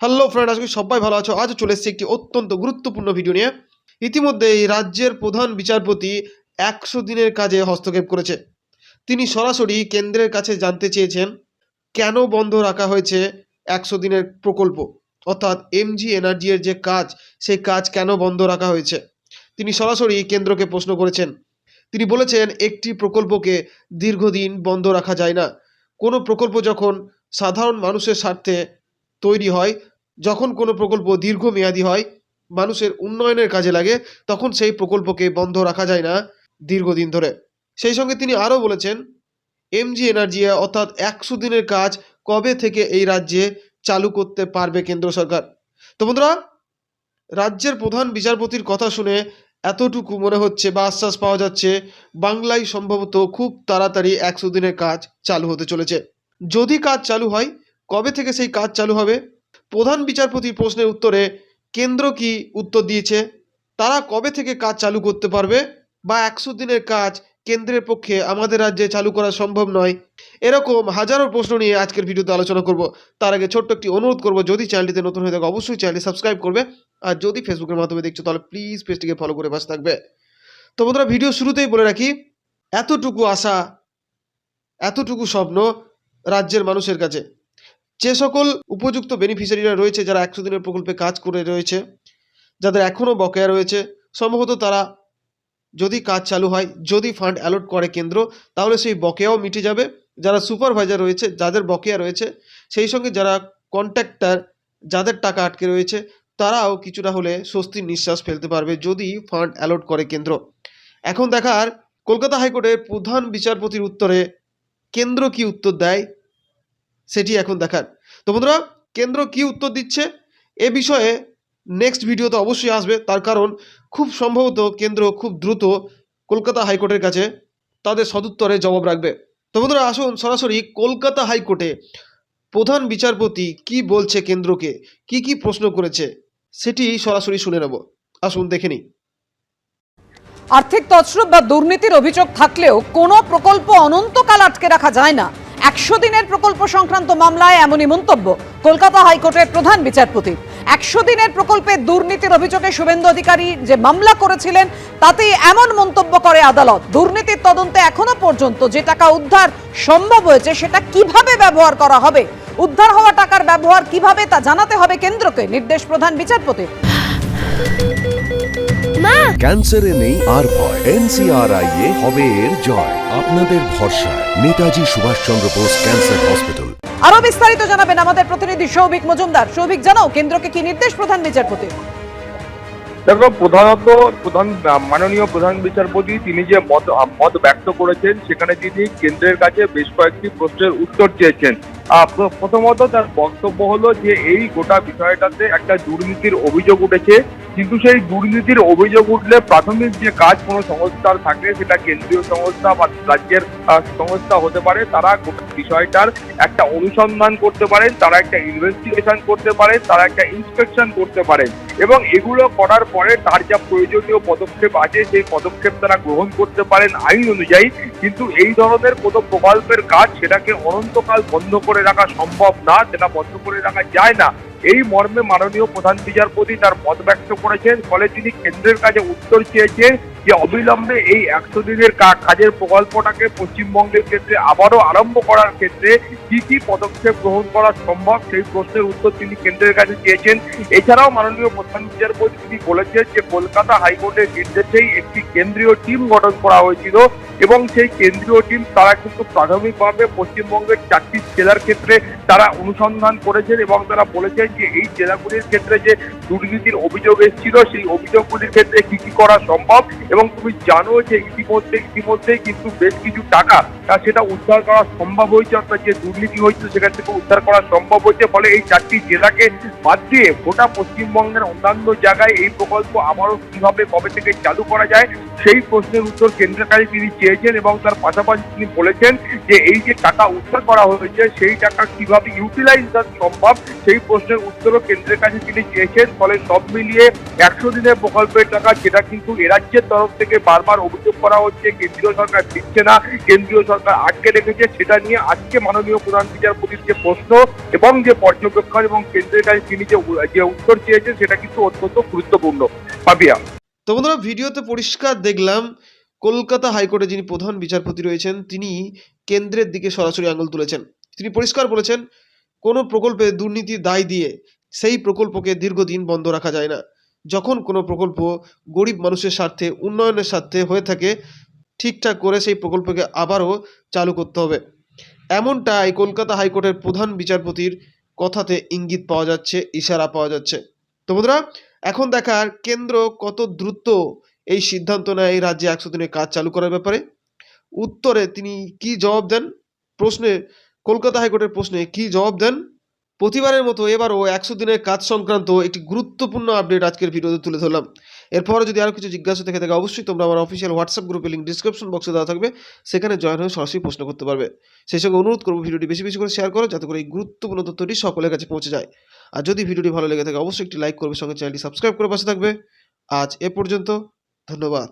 Hello friend আজকে সবাই ভালো আছো। আজ চলে এসেছি একটি অত্যন্ত গুরুত্বপূর্ণ ভিডিও নিয়ে। ইতিমধ্যে এই রাজ্যের প্রধান বিচারপতি একশো দিনের কাজে হস্তক্ষেপ করেছে। তিনি সরাসরি কেন্দ্রের কাছে জানতে চেয়েছেন, কেন বন্ধ রাখা হয়েছে একশো দিনের প্রকল্প? অর্থাৎ এমজি এনার্জি এর যে কাজ, সেই কাজ কেন বন্ধ রাখা হয়েছে? তিনি সরাসরি কেন্দ্রকে প্রশ্ন করেছেন। তিনি বলেছেন, একটি প্রকল্পকে দীর্ঘদিন বন্ধ রাখা যায় না। কোনো প্রকল্প যখন সাধারণ মানুষের স্বার্থে তৈরি হয় যখন কোনো প্রকল্প দীর্ঘমেয়াদী হয়, মানুষের উন্নয়নের কাজে লাগে, তখন সেই প্রকল্পকে বন্ধ রাখা যায় না দীর্ঘদিন ধরে। সেই সঙ্গে তিনি আরও বলেছেন এমজি এনার্জি অর্থাৎ একশো দিনের কাজ কবে থেকে এই রাজ্যে চালু করতে পারবে কেন্দ্র সরকার? তো বন্ধুরা, রাজ্যের প্রধান বিচারপতির কথা শুনে এতটুকু মনে হচ্ছে বা আশ্বাস পাওয়া যাচ্ছে, বাংলায় সম্ভবত খুব তাড়াতাড়ি একশো দিনের কাজ চালু হতে চলেছে। যদি কাজ চালু হয়, কবে থেকে সেই কাজ চালু হবে? প্রধান বিচারপতির প্রশ্নের উত্তরে কেন্দ্র কি উত্তর দিয়েছে? তারা কবে থেকে কাজ চালু করতে পারবে? বা একশো দিনের কাজ কেন্দ্রের পক্ষে আমাদের রাজ্যে চালু করা সম্ভব নয়? এরকম হাজারো প্রশ্ন নিয়ে আজকের ভিডিওতে আলোচনা করব। তার আগে ছোট্ট একটি অনুরোধ করব, যদি চ্যানেলটিতে নতুন হয়ে থাকে, অবশ্যই চ্যানেলটি সাবস্ক্রাইব করবে। আর যদি ফেসবুকের মাধ্যমে দেখছ, তাহলে প্লিজ পেজটিকে ফলো করে পাশে থাকবে। তো বন্ধুরা, ভিডিও শুরুতেই বলে রাখি, এতটুকু আশা, এতটুকু স্বপ্ন রাজ্যের মানুষের কাছে। যে সকল উপযুক্ত বেনিফিশিয়ারিরা রয়েছে, যারা একশো দিনের প্রকল্পে কাজ করে রয়েছে, যাদের এখনও বকেয়া রয়েছে, সম্ভবত তারা যদি কাজ চালু হয়, যদি ফান্ড অ্যালট করে কেন্দ্র, তাহলে সেই বকেয়াও মিটে যাবে। যারা সুপারভাইজার রয়েছে, যাদের বকেয়া রয়েছে, সেই সঙ্গে যারা কন্ট্রাক্টর যাদের টাকা আটকে রয়েছে, তারাও কিছুটা হলে স্বস্তির নিঃশ্বাস ফেলতে পারবে যদি ফান্ড অ্যালট করে কেন্দ্র। এখন দেখার কলকাতা হাইকোর্টের প্রধান বিচারপতির উত্তরে কেন্দ্র কি উত্তর দেয় সেটি এখন দেখার। তো বন্ধুরা, কেন্দ্র কি উত্তর দিচ্ছে? এ বিষয়ে নেক্সট ভিডিওতে অবশ্যই আসবে। তার কারণ, খুব সম্ভবত কেন্দ্র খুব দ্রুত কলকাতা হাইকোর্টের কাছে তাদের সদুত্তরে জবাব রাখবে। তো বন্ধুরা, আসুন সরাসরি কলকাতা হাইকোর্টে প্রধান বিচারপতি কি বলছে কেন্দ্রকে? কি কি প্রশ্ন করেছে? সেটি সরাসরি শুনে নেব। আসুন দেখে নিই। আর্থিক তছরূপ বা দুর্নীতির অভিযোগ থাকলেও কোনো প্রকল্প অনন্তকাল আটকে রাখা যায় না। একশো দিনের প্রকল্প সংক্রান্ত মামলায় এমনই মন্তব্য কলকাতা হাইকোর্টের প্রধান বিচারপতি। একশো দিনের প্রকল্পে দুর্নীতির অভিযোগে শুভেন্দু অধিকারী যে মামলা করেছিলেন, তাতেই এমন মন্তব্য করে আদালত। দুর্নীতির তদন্তে এখনও পর্যন্ত যে টাকা উদ্ধার সম্ভব হয়েছে, সেটা কীভাবে ব্যবহার করা হবে? উদ্ধার হওয়া টাকার ব্যবহার কীভাবে তা জানাতে হবে কেন্দ্রকে? নির্দেশ প্রধান ক্যান্সারে নেই আর ভয়। এনসিআরআই এ হবে এর জয়। আপনাদের ভরসা নেতাজি সুভাষচন্দ্র বোস ক্যান্সার হসপিটাল। আরও বিস্তারিত জানাবেন আমাদের প্রতিনিধি সৌভিক মজুমদার। সৌভিক জানাও কেন্দ্রকে কি নির্দেশ প্রধান বিচারপতি? দেখো প্রধানত প্রধান মাননীয় প্রধান বিচারপতি তিনি যে মত মত ব্যক্ত করেছেন সেখানে তিনি কেন্দ্রের কাছে বেশ কয়েকটি প্রশ্নের উত্তর চেয়েছেন। প্রথমত তার বক্তব্য হলো যে এই গোটা বিষয়টাতে একটা দুর্নীতির অভিযোগ উঠেছে। কিন্তু সেই দুর্নীতির অভিযোগ উঠলে প্রাথমিক যে কাজ কোনো সংস্থার থাকে সেটা কেন্দ্রীয় সংস্থা বা রাজ্যের সংস্থা হতে পারে। তারা বিষয়টার একটা অনুসন্ধান করতে পারেন, তারা একটা ইনভেস্টিগেশন করতে পারেন, তারা একটা ইন্সপেকশন করতে পারেন এবং এগুলো করার পরে তার যা প্রয়োজনীয় পদক্ষেপ আছে সেই পদক্ষেপ তারা গ্রহণ করতে পারেন আইন অনুযায়ী। কিন্তু এই ধরনের কোনো প্রকল্পের কাজ সেটাকে অনন্তকাল বন্ধ করে রাখা সম্ভব না, সেটা বন্ধ করে রাখা যায় না। এই মর্মে মাননীয় প্রধান বিচারপতি তার মত ব্যক্ত করেছেন, ফলে তিনি কেন্দ্রের কাছে উত্তর চেয়েছেন যে অবিলম্বে এই একশো দিনের কাজের প্রকল্পটাকে পশ্চিমবঙ্গের ক্ষেত্রে আবারও আরম্ভ করার ক্ষেত্রে কি কি পদক্ষেপ গ্রহণ করা সম্ভব, সেই প্রশ্নের উত্তর তিনি কেন্দ্রের কাছে চেয়েছেন। এছাড়াও মাননীয় প্রধান বিচারপতি তিনি বলেছেন যে কলকাতা হাইকোর্টের নির্দেশেই একটি কেন্দ্রীয় টিম গঠন করা হয়েছিল এবং সেই কেন্দ্রীয় টিম তারা কিন্তু প্রাথমিকভাবে পশ্চিমবঙ্গের চারটি জেলার ক্ষেত্রে তারা অনুসন্ধান করেছেন এবং তারা বলেছেন যে এই জেলাগুলির ক্ষেত্রে যে দুর্নীতির অভিযোগ এসেছিল, সেই অভিযোগগুলির ক্ষেত্রে কি কি করা সম্ভব? এবং তুমি জানো যে ইতিমধ্যে, ইতিমধ্যেই কিন্তু বেশ কিছু টাকা সেটা উদ্ধার করা সম্ভব হয়েছে, অর্থাৎ যে দুর্নীতি হয়েছিল সেখান থেকে উদ্ধার করা সম্ভব হয়েছে, ফলে এই চারটি জেলাকে বাদ দিয়ে গোটা পশ্চিমবঙ্গের অন্যান্য জায়গায় এই প্রকল্প আবারও কীভাবে, কবে থেকে চালু করা যায়, সেই প্রশ্নের উত্তর কেন্দ্রের কাছে তিনি চেয়েছেন এবং তার পাশাপাশি তিনি বলেছেন যে এই যে টাকা উদ্ধার করা হয়েছে, সেই টাকা কীভাবে ইউটিলাইজ সম্ভব, সেই প্রশ্নের উত্তরও কেন্দ্রের কাছে তিনি চেয়েছেন, ফলে সব মিলিয়ে একশো দিনের প্রকল্পের টাকা যেটা কিন্তু এরাজ্যের তরফ থেকে বারবার অভিযোগ করা হচ্ছে, কেন্দ্রীয় সরকার দিচ্ছে না, কেন্দ্রীয় সরকার আটকে রেখেছে, সেটা নিয়ে আজকে মাননীয় প্রধান বিচারপতির যে প্রশ্ন এবং যে পর্যবেক্ষণ এবং কেন্দ্রের কাছে তিনি যে উত্তর চেয়েছেন, সেটা কিন্তু অত্যন্ত গুরুত্বপূর্ণ। পাবিয়া তো বন্ধুরা, ভিডিওতে পরিষ্কার দেখলাম, কলকাতা হাইকোর্টে যিনি প্রধান বিচারপতি রয়েছেন, তিনি কেন্দ্রের দিকে সরাসরি আঙুল তুলেছেন। তিনি পরিষ্কার বলেছেন কোনো প্রকল্পে দুর্নীতির দায় দিয়ে সেই প্রকল্পকে দীর্ঘদিন বন্ধ রাখা যায় না। যখন কোনো প্রকল্প গরিব মানুষের স্বার্থে, উন্নয়নের স্বার্থে হয়ে থাকে, ঠিকঠাক করে সেই প্রকল্পকে আবারও চালু করতে হবে। এমনটাই কলকাতা হাইকোর্টের প্রধান বিচারপতির কথাতে ইঙ্গিত পাওয়া যাচ্ছে, ইশারা পাওয়া যাচ্ছে। তো বন্ধুরা, এখন দেখার কেন্দ্র কত দ্রুত এই সিদ্ধান্ত নেয় রাজ্যে একশো দিনের কাজ চালু করার ব্যাপারে? উত্তরে তিনি কি জবাব দেন? প্রশ্নে কলকাতা হাইকোর্টের প্রশ্নে কি জবাব দেন? প্রতিবারের মতো এবারও একশো দিনের কাজ সংক্রান্ত একটি গুরুত্বপূর্ণ আপডেট আজকের ভিডিওতে তুলে ধরলাম। এরপরে যদি আরও কিছু জিজ্ঞাসা থেকে থাকে, অবশ্যই তোমরা আমার অফিসিয়াল হোয়াটসঅ্যাপ গ্রুপে লিঙ্ক ডিসক্রিপশন বক্সে দেওয়া থাকবে। সেখানে জয়েন হয়ে সরাসরি প্রশ্ন করতে পারবে। সেই সঙ্গে অনুরোধ করব ভিডিওটি বেশি বেশি করে শেয়ার করো, যাতে করে এই গুরুত্বপূর্ণ তথ্যটি সকলের কাছে পৌঁছে যায়। আর যদি ভিডিওটি ভালো লেগে থাকে, অবশ্যই একটি লাইক করবে, সঙ্গে চ্যানেলটি সাবস্ক্রাইব করে পাশে থাকবে। আজ এ পর্যন্ত, ধন্যবাদ।